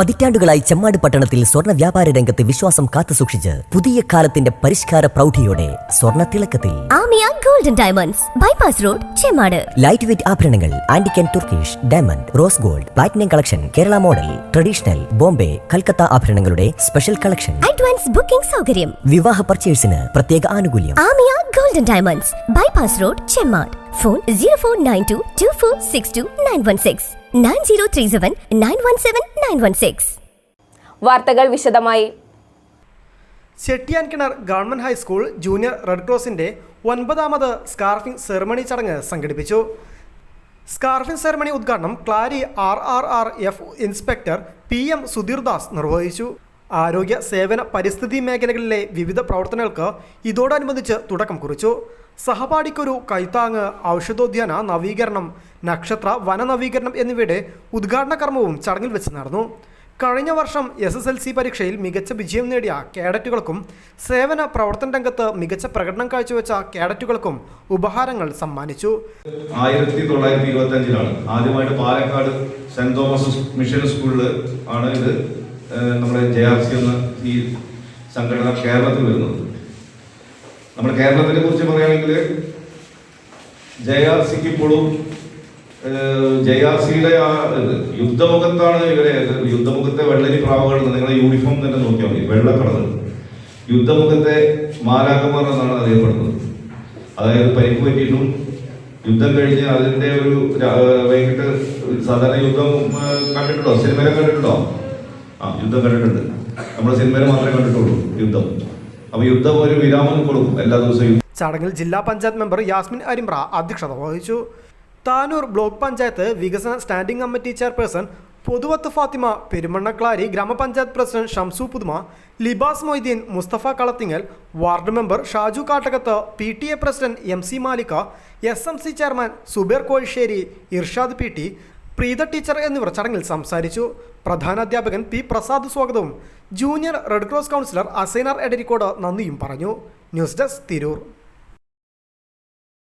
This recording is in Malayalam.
പതിറ്റാണ്ടുകളായി ചെമ്മാട് പട്ടണത്തിൽ സ്വർണ വ്യാപാര രംഗത്ത് വിശ്വാസം കാത്തുസൂക്ഷിച്ച് പുതിയ കാലത്തിന്റെ പരിഷ്കാര പ്രൗഢിയോടെ സ്വർണ തിളക്കത്തിൽ Amiya golden diamonds bypass road Chemmad. Light weight ആഭരണങ്ങൾ ആന്റിക്കൻ Turkish diamond rose gold platinum collection Kerala model traditional Bombay Calcutta ആഭരണങ്ങളുടെ special collection. Advance booking സൗകര്യം. വിവാഹ പർച്ചേഴ്സിന് പ്രത്യേക ആനുകൂല്യം. Amiya golden diamonds bypass road Chemmad. Phone zero four nine two two four six two nine one six nine zero three seven nine one seven nine one six. വാർത്തകൾ വിശദമായി. Chettiyankinar government high school junior red ക്രോസിന്റെ ഒൻപതാമത് സ്കാർഫിംഗ് സെറമണി ചടങ്ങ് സംഘടിപ്പിച്ചു. സ്കാർഫിംഗ് സെറമണി ഉദ്ഘാടനം Klari R R R F inspector P M Sudheer Das നിർവഹിച്ചു. ആരോഗ്യ സേവന പരിസ്ഥിതി മേഖലകളിലെ വിവിധ പ്രവർത്തനങ്ങൾക്ക് ഇതോടനുബന്ധിച്ച് തുടക്കം കുറിച്ചു. സഹപാഠിക്കൊരു കൈത്താങ് ഔഷധോദ്യാന നവീകരണം നക്ഷത്ര വന നവീകരണം എന്നിവയുടെ ഉദ്ഘാടന കർമ്മവും ചടങ്ങിൽ വെച്ച് നടന്നു. കഴിഞ്ഞ വർഷം എസ് എസ് എൽ സി പരീക്ഷയിൽ മികച്ച വിജയം നേടിയ കേഡറ്റുകൾക്കും സേവന പ്രവർത്തന രംഗത്ത് മികച്ച പ്രകടനം കാഴ്ചവെച്ച കേഡറ്റുകൾക്കും ഉപഹാരങ്ങൾ സമ്മാനിച്ചു. ആയിരത്തി തൊള്ളായിരത്തി ഇരുപത്തി അഞ്ചിലാണ് ആദ്യമായിട്ട് പാലക്കാട് സെന്റ് തോമസ് മിഷൻ സ്കൂളിൽ ആണ് ഇത് നമ്മുടെ ജെ ആർ സി എന്ന ഈ സംഘടന കേരളത്തിൽ വരുന്നത്. നമ്മുടെ കേരളത്തിനെ കുറിച്ച് പറയുകയാണെങ്കിൽ ജെ ആർ സിക്ക് ഇപ്പോഴും ജെ ആർ സിയുടെ ആ യുദ്ധമുഖത്താണ് ഇവരെ യുദ്ധമുഖത്തെ വെള്ളരി പ്രാവുകൾ നിങ്ങളുടെ യൂണിഫോം തന്നെ നോക്കിയാൽ മതി വെള്ളക്കളർ യുദ്ധമുഖത്തെ മാലാക്കന്മാർ എന്നാണ് അറിയപ്പെടുന്നത്. അതായത് പരിക്ക് പറ്റിയിട്ടും യുദ്ധം കഴിഞ്ഞ് അതിന്റെ ഒരു വൈകിട്ട് സാധാരണ യുദ്ധം കണ്ടിട്ടുണ്ടോ? സിനിമയിലെ കണ്ടിട്ടുണ്ടോ? ആ യുദ്ധം കണ്ടിട്ടുണ്ട്. നമ്മൾ സിനിമയിൽ മാത്രമേ കണ്ടിട്ടുള്ളൂ യുദ്ധം. അപ്പൊ യുദ്ധം ഒരു വിരാമം കൊടുക്കും. എല്ലാ ദിവസവും ചടങ്ങിൽ ജില്ലാ പഞ്ചായത്ത് മെമ്പർ യാസ്മിൻ അരിമ്പ്ര അധ്യക്ഷത വഹിച്ചു. താനൂർ ബ്ലോക്ക് പഞ്ചായത്ത് വികസന standing committee chairperson Pothuvath Fathima പെരുമണ്ണക്ലാരി ഗ്രാമപഞ്ചായത്ത് president Shamsu Puthuma Libas Moideen Musthafa Kalathingal ward member Shaju Kattakath P T A president M C Malika S M C chairman Zubair Kozhissery Irshad P T Preetha teacher എന്നിവർ ചടങ്ങിൽ സംസാരിച്ചു. പ്രധാനാധ്യാപകൻ പി പ്രസാദ് സ്വാഗതവും. Junior red cross councillor Assainar Edarikode നന്ദിയും പറഞ്ഞു. News desk Tirur.